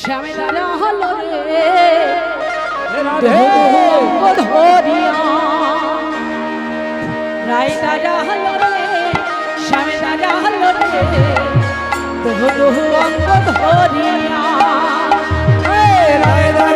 শ্যামেলা হলো রে। ধরিয়া। রাই দাদা হলো রে শ্যামে দাদা হলো রে। ধরিয়া। রায় রায়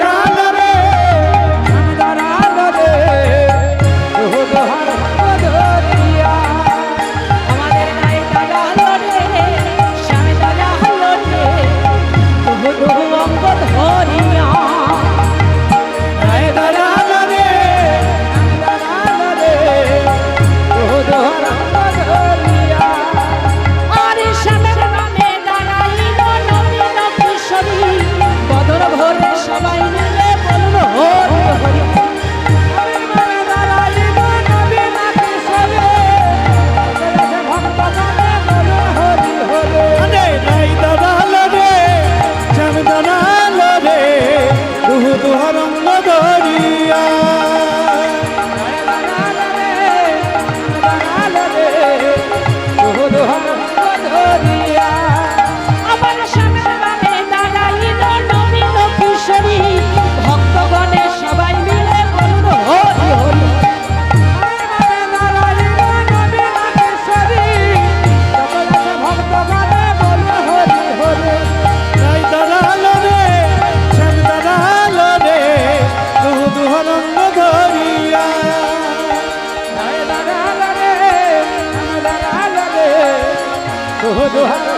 祝贺祝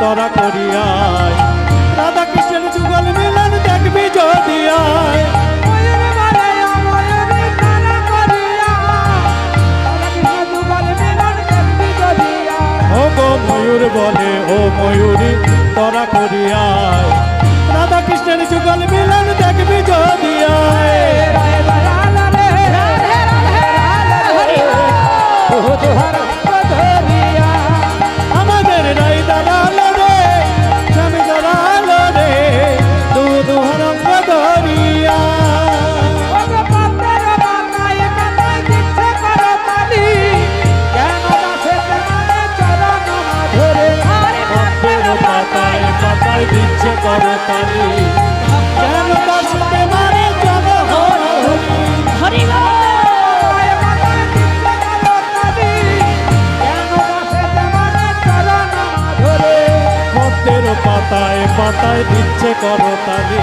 তরা করিয়ায় রাধা কৃষ্ণের যুগল মিলন দেখবি যদি আয়। ময়ূর বলে ও ময়ূরী তোরা করিয়ায় রাধা কৃষ্ণের আমায় দিচ্ছে করতালি কেন বাঁচতে পারে জগহর হরি পাতায় পাতায় দিচ্ছে করতালি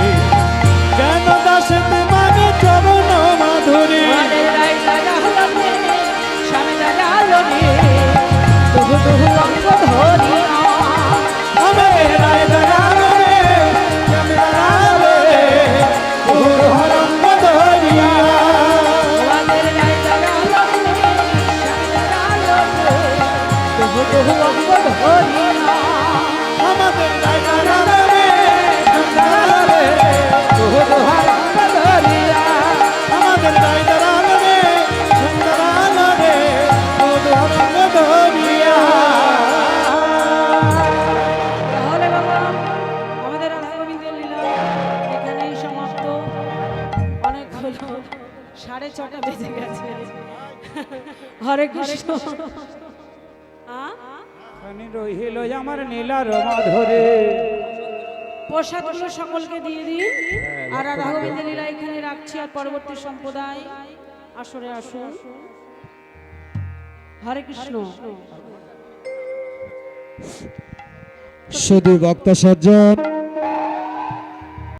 সাড়ে ছটা বেজে গেছে। হরে কৃষ্ণ। রহিল আমার নীলা রমা ধরে প্রসাদগুলো সকলকে দিয়ে দিন আর রাঘবেন্দ্র লীলা এখানে রাখছি আর পরবর্তী সম্প্রদায়। আসরে আসুন। হরে কৃষ্ণ। শুধু বক্তা সজ্জন।